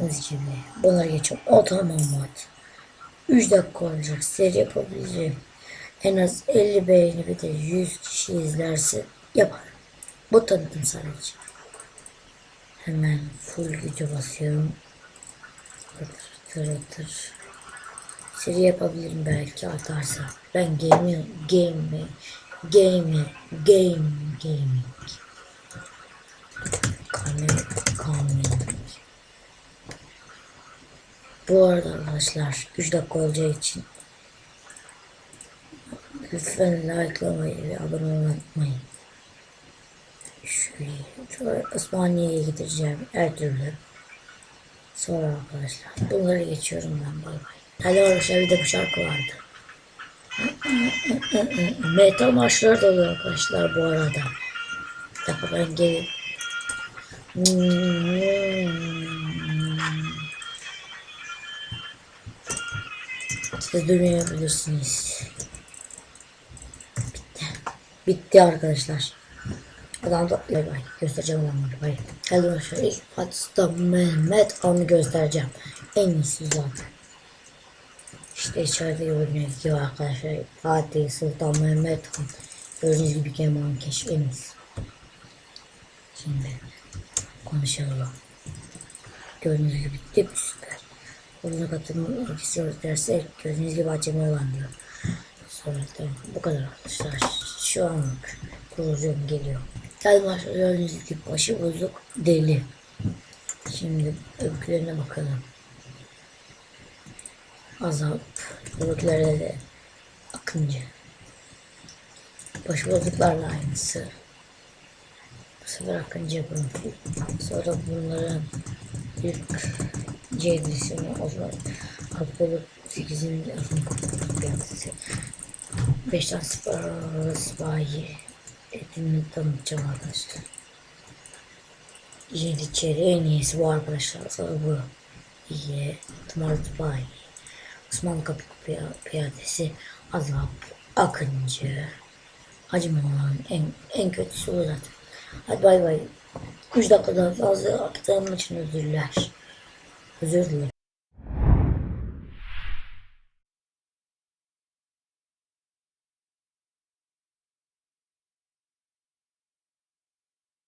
Gördüğünüz gibi. Bunları geçiyorum. O tamam mat. 3 dakika olacak. Seri yapabileceğim. En az 50 beğeni bir de 100 kişi izlerse yaparım. Bu tanıtım sadece. Hemen full gücü basıyorum. Tır tır tır. Seri yapabilirim belki atarsa. Ben game game game game gaming. Bu arada arkadaşlar 3 dakika olacağı için lütfen likelamayı ve abone olmayı unutmayın. Şöyle, şöyle Osmaniye'ye gideceğim her türlü. Sonra arkadaşlar bunları geçiyorum ben bay bay. Hadi arkadaşlar bir de bu şarkı vardı. Metal marşlar da oluyor arkadaşlar bu arada. Bir dakika ben Siz duymayabilirsiniz. Bitti. Bitti arkadaşlar. Adam da bay bay. Göstereceğim adamları bay. Hadi ilk Fatih'ta Mehmet An'ı göstereceğim. En iyisi zaten. İşte içeride gördüğünüz gibi arkadaşlar Fatih Sultan Mehmet Han. Gördüğünüz gibi Kemal Keşf en iyisi. Şimdi konuşalım. Gördüğünüz gibi tip Bununla katılmak istiyoruz derse gördüğünüz gibi acemi olan diyor. Sonra tamam bu kadar arkadaşlar. Şu anlık kurulacağım geliyor. Gel başlıyor gördüğünüz gibi başı bozuk deli. Şimdi öykülerine bakalım. Azap, öykülerde de akıncı. Başı bozuklarla aynısı. Bu sefer akıncı yapalım. Sonra bunların ilk C o zaman Apollo 8'in lafını kapatması. 5 tane spor sipahi etini tanıtacağım arkadaşlar. Yedi içeri en iyisi bu arkadaşlar. Bu. İyi. Tımar Dubai. Osmanlı Kapı Piyadesi. Azap. Akıncı. Hacı Moğan. En, en kötüsü bu zaten. Hadi bay bay. 3 dakikadan fazla aktarım için özürler. Özür dilerim.